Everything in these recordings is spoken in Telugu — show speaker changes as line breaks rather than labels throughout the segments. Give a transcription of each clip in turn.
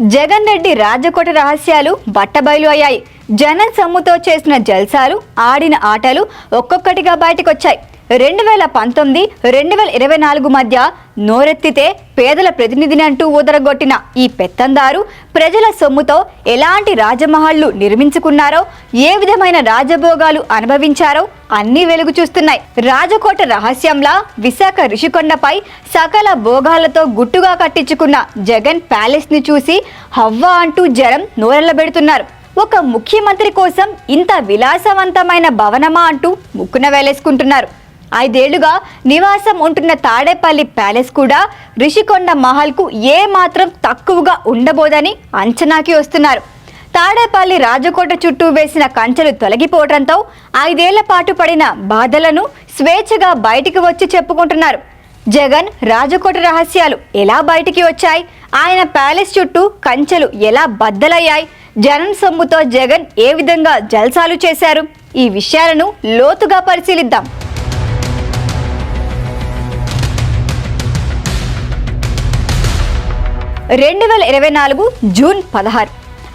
జగన్ రెడ్డి రాజకోట రహస్యాలు బట్టబయలు అయ్యాయి. జనం సొమ్ముతో చేసిన జల్సాలు ఆడిన ఆటలు ఒక్కొక్కటిగా బయటకొచ్చాయి. రెండు వేల పంతొమ్మిది రెండు వేల ఇరవై నాలుగు మధ్య నోరెత్తితే పేదల ప్రతినిధిని అంటూ ఊదరగొట్టిన ఈ పెత్తందారు ప్రజల సొమ్ముతో ఎలాంటి రాజమహళ్ళు నిర్మించుకున్నారో ఏ విధమైన రాజభోగాలు అనుభవించారో అన్నీ వెలుగు చూస్తున్నాయి. రాజకోట రహస్యంలా విశాఖ రిషికొండపై సకల భోగాలతో గుట్టుగా కట్టించుకున్న జగన్ ప్యాలెస్ని చూసి హవ్వ అంటూ జనం నోరెళ్ళబెడుతున్నారు ఒక ముఖ్యమంత్రి కోసం ఇంత విలాసవంతమైన భవనమా అంటూ ముక్కున వేలేసుకుంటున్నారు. ఐదేళ్ళుగా నివాసం ఉంటున్న తాడేపల్లి ప్యాలెస్ కూడా రిషికొండ మహల్కు ఏ మాత్రం తక్కువగా ఉండబోదని అంచనాకి వస్తున్నారు. తాడేపల్లి రాజకోట చుట్టూ వేసిన కంచెలు తొలగిపోవడంతో ఐదేళ్ళ పాటు పడిన బాధలను స్వేచ్ఛగా బయటికి వచ్చి చెప్పుకుంటున్నారు. జగన్ రాజకోట రహస్యాలు ఎలా బయటికి వచ్చాయి? ఆయన ప్యాలెస్ చుట్టూ కంచెలు ఎలా బద్దలయ్యాయి? జనం సొమ్ముతో జగన్ ఏ విధంగా జల్సాలు చేశారు? ఈ విషయాలను లోతుగా పరిశీలిద్దాం. రెండు వేల ఇరవై నాలుగు జూన్ పదహారు.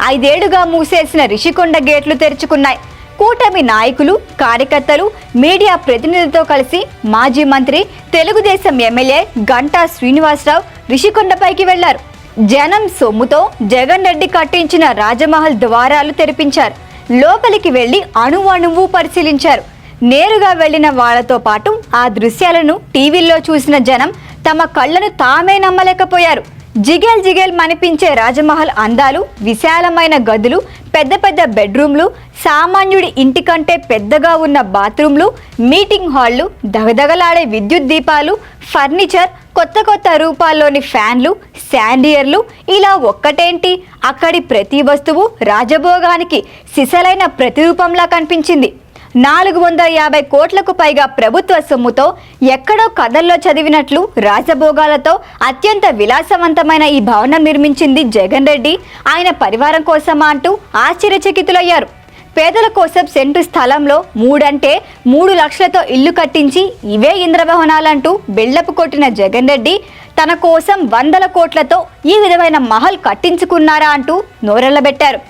ఐదేళ్ళుగా మూసేసిన రిషికొండ గేట్లు తెరుచుకున్నాయి. కూటమి నాయకులు కార్యకర్తలు మీడియా ప్రతినిధులతో కలిసి మాజీ మంత్రి తెలుగుదేశం ఎమ్మెల్యే గంటా శ్రీనివాసరావు రిషికొండపైకి వెళ్ళారు. జనం సొమ్ముతో జగన్ రెడ్డి కట్టించిన రాజమహల్ ద్వారాలు తెరిపించారు. లోపలికి వెళ్ళి అణువణువు పరిశీలించారు. నేరుగా వెళ్ళిన వాళ్ళతో పాటు ఆ దృశ్యాలను టీవీల్లో చూసిన జనం తమ కళ్ళను తామే నమ్మలేకపోయారు. జిగేల్ జిగేల్ మనిపించే రాజమహల్ అందాలు విశాలమైన గదులు పెద్ద పెద్ద బెడ్రూమ్లు సామాన్యుడి ఇంటి కంటే పెద్దగా ఉన్న బాత్రూమ్లు మీటింగ్ హాళ్ళు దగదగలాడే విద్యుత్ దీపాలు ఫర్నిచర్ కొత్త కొత్త రూపాల్లోని ఫ్యాన్లు శాండియర్లు ఇలా ఒక్కటేంటి? అక్కడి ప్రతి వస్తువు రాజభోగానికి సిసలైన ప్రతిరూపంలా కనిపించింది. నాలుగు వందల యాభై కోట్లకు పైగా ప్రభుత్వ సొమ్ముతో ఎక్కడో కథల్లో చదివినట్లు రాజభోగాలతో అత్యంత విలాసవంతమైన ఈ భవనం నిర్మించింది జగన్ రెడ్డి. ఆయన పరివారం కోసమా అంటూ ఆశ్చర్యచకితులయ్యారు. పేదల కోసం సెంటు స్థలంలో మూడంటే మూడు లక్షలతో ఇల్లు కట్టించి ఇవే ఇంద్రభవనాలంటూ బిల్డప్ కొట్టిన జగన్ రెడ్డి తన కోసం వందల కోట్లతో ఈ విధమైన మహల్ కట్టించుకున్నారా అంటూ నోరెళ్ళబెట్టారు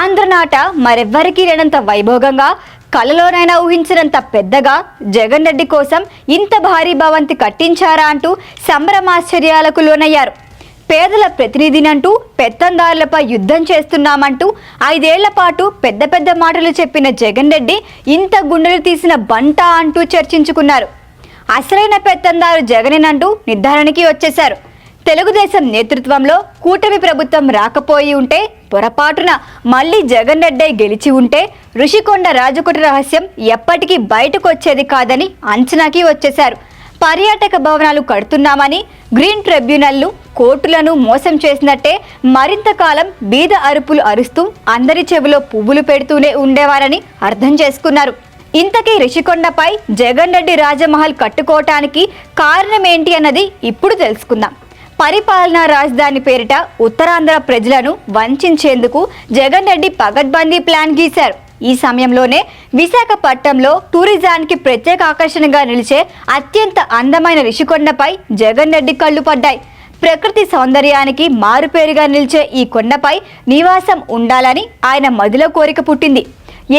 ఆంధ్రనాట మరెవ్వరికీ లేనంత వైభోగంగా కలలోనైనా ఊహించినంత పెద్దగా జగన్ రెడ్డి కోసం ఇంత భారీ భవంతి కట్టించారా అంటూ సంభ్రమాశ్చర్యాలకు లోనయ్యారు. పేదల ప్రతినిధినంటూ పెత్తందారులపై యుద్ధం చేస్తున్నామంటూ ఐదేళ్ళ పాటు పెద్ద పెద్ద మాటలు చెప్పిన జగన్ రెడ్డి ఇంత గుండెలు తీసిన బంట అంటూ చర్చించుకున్నారు. అసలైన పెత్తందారు జగనేనంటూ నిర్ధారణకి వచ్చేశారు. తెలుగుదేశం నేతృత్వంలో కూటమి ప్రభుత్వం రాకపోయి ఉంటే పొరపాటున మళ్ళీ జగన్ రెడ్డి గెలిచి ఉంటే ఋషికొండ రాజకోట రహస్యం ఎప్పటికీ బయటకు వచ్చేది కాదని అంచనాకి వచ్చేశారు. పర్యాటక భవనాలు కడుతున్నామని గ్రీన్ ట్రిబ్యునల్ను కోర్టులను మోసం చేసినట్టే మరింత కాలం బీద అరుపులు అరుస్తూ అందరి చెవిలో పువ్వులు పెడుతూనే ఉండేవారని అర్థం చేసుకున్నారు. ఇంతకీ రిషికొండపై జగన్ రెడ్డి రాజమహల్ కట్టుకోవటానికి కారణం ఏంటి అన్నది ఇప్పుడు తెలుసుకుందాం. పరిపాలనా రాజధాని పేరిట ఉత్తరాంధ్ర ప్రజలను వంచేందుకు జగన్ రెడ్డి పగడ్బందీ ప్లాన్ గీశారు. ఈ సమయంలోనే విశాఖపట్నంలో టూరిజానికి ప్రత్యేక ఆకర్షణగా నిలిచే అత్యంత అందమైన రిషికొండపై జగన్ రెడ్డి కళ్ళు పడ్డాయి. ప్రకృతి సౌందర్యానికి మారుపేరుగా నిలిచే ఈ కొండపై నివాసం ఉండాలని ఆయన మదిలో కోరిక పుట్టింది.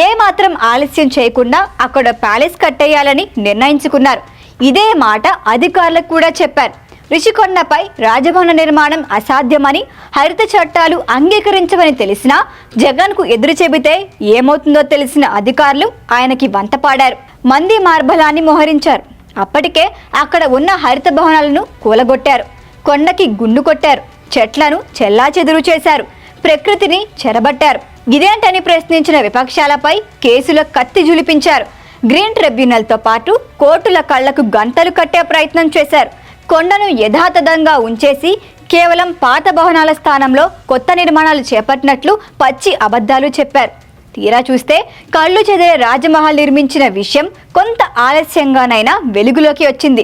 ఏ మాత్రం ఆలస్యం చేయకుండా అక్కడ ప్యాలెస్ కట్టేయాలని నిర్ణయించుకున్నారు. ఇదే మాట అధికారులకు కూడా చెప్పారు. రిషికొండపై రాజభవన నిర్మాణం అసాధ్యమని హరిత చట్టాలు అంగీకరించవని తెలిసినా జగన్కు ఎదురు చెబితే ఏమవుతుందో తెలిసిన అధికారులు ఆయనకి వంతపాడారు మంది మార్బలాన్ని మోహరించారు. అప్పటికే అక్కడ ఉన్న హరిత భవనాలను కూలగొట్టారు. కొండకి గుండు కొట్టారు. చెట్లను చెల్లా చెదురు చేశారు. ప్రకృతిని చెరబట్టారు. ఇదేంటని ప్రశ్నించిన విపక్షాలపై కేసుల కత్తి జులిపించారు. గ్రీన్ ట్రిబ్యునల్తో పాటు కోర్టుల కళ్ళకు గంతలు కట్టే ప్రయత్నం చేశారు. కొండను యథాతథంగా ఉంచేసి కేవలం పాత భవనాల స్థానంలో కొత్త నిర్మాణాలు చేపట్టినట్లు పచ్చి అబద్ధాలు చెప్పారు. తీరా చూస్తే కళ్ళు చెదిరే రాజమహల్ నిర్మించిన విషయం కొంత ఆలస్యంగానైనా వెలుగులోకి వచ్చింది.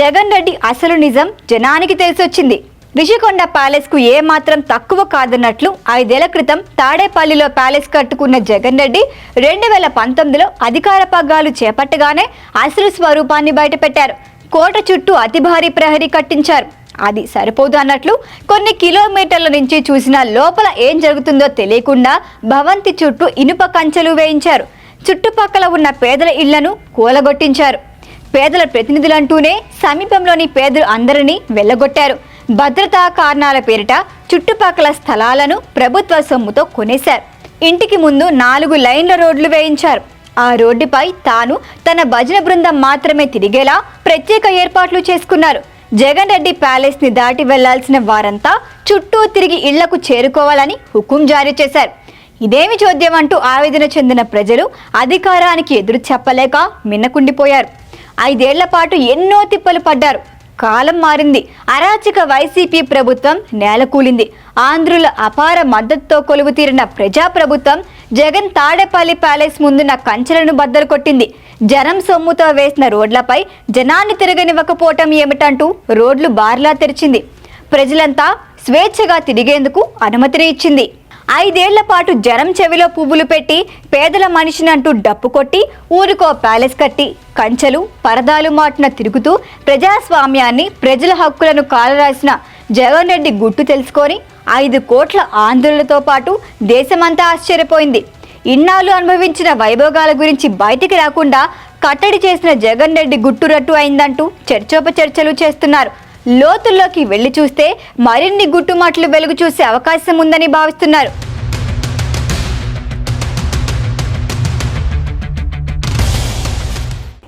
జగన్ రెడ్డి అసలు నిజం జనానికి తెలిసొచ్చింది. రిషికొండ ప్యాలెస్కు ఏ మాత్రం తక్కువ కాదన్నట్లు ఐదేళ్ళ క్రితం తాడేపల్లిలో ప్యాలెస్ కట్టుకున్న జగన్ రెడ్డి రెండు వేల పంతొమ్మిదిలో అధికార పగ్గాలు చేపట్టగానే అసలు స్వరూపాన్ని బయటపెట్టారు. కోట చుట్టూ అతి భారీ ప్రహరీ కట్టించారు. అది సరిపోదు అన్నట్లు కొన్ని కిలోమీటర్ల నుంచి చూసిన లోపల ఏం జరుగుతుందో తెలియకుండా భవంతి చుట్టూ ఇనుప కంచెలు వేయించారు. చుట్టుపక్కల ఉన్న పేదల ఇళ్ళను కూలగొట్టించారు. పేదల ప్రతినిధులంటూనే సమీపంలోని పేదలు అందరినీ వెళ్ళగొట్టారు. భద్రతా కారణాల పేరిట చుట్టుపక్కల స్థలాలను ప్రభుత్వ సొమ్ముతో కొనేశారు. ఇంటికి ముందు నాలుగు లైన్ల రోడ్లు వేయించారు. ఆ రోడ్డుపై తాను తన భజన బృందం మాత్రమే తిరిగేలా ప్రత్యేక ఏర్పాట్లు చేసుకున్నారు. జగన్ రెడ్డి ప్యాలెస్ని దాటి వెళ్ళాల్సిన వారంతా చుట్టూ తిరిగి ఇళ్ళకు చేరుకోవాలని హుకుం జారీ చేశారు. ఇదేమి చోద్యం అంటూ ఆవేదన చెందిన ప్రజలు అధికారానికి ఎదురు చెప్పలేక మిన్నకుండిపోయారు ఐదేళ్ళ పాటు ఎన్నో తిప్పలు పడ్డారు. కాలం మారింది. అరాచక వైసీపీ ప్రభుత్వం నేలకూలింది. ఆంధ్రుల అపార మద్దతుతో కొలువు తీరిన ప్రజాప్రభుత్వం జగన్ తాడేపల్లి ప్యాలెస్ ముందున్న కంచెలను బద్దలు కొట్టింది. జనం సొమ్ముతో వేసిన రోడ్లపై జనాన్ని తిరగనివ్వకపోవటం ఏమిటంటూ రోడ్లు బార్లా తెరిచింది. ప్రజలంతా స్వేచ్ఛగా తిరిగేందుకు అనుమతిని ఇచ్చింది. ఐదేళ్ళ పాటు జనం చెవిలో పువ్వులు పెట్టి పేదల మనిషినంటూ డప్పు కొట్టి ఊరికో ప్యాలెస్ కట్టి కంచెలు పరదాలు మాటున తిరుగుతూ ప్రజాస్వామ్యాన్ని ప్రజల హక్కులను కాలరాసిన జగన్ రెడ్డి గుట్టు తెలుసుకొని ఐదు కోట్ల ఆందోళనతో పాటు దేశమంతా ఆశ్చర్యపోయింది. ఇన్నాళ్ళు అనుభవించిన వైభోగాల గురించి బయటికి రాకుండా కట్టడి చేసిన జగన్ రెడ్డి గుట్టురట్టు అయిందంటూ చర్చోపచర్చలు చేస్తున్నారు. లోతుల్లోకి వెళ్ళి చూస్తే మరిన్ని గుట్టుమాటలు వెలుగు చూసే అవకాశం ఉందని భావిస్తున్నారు.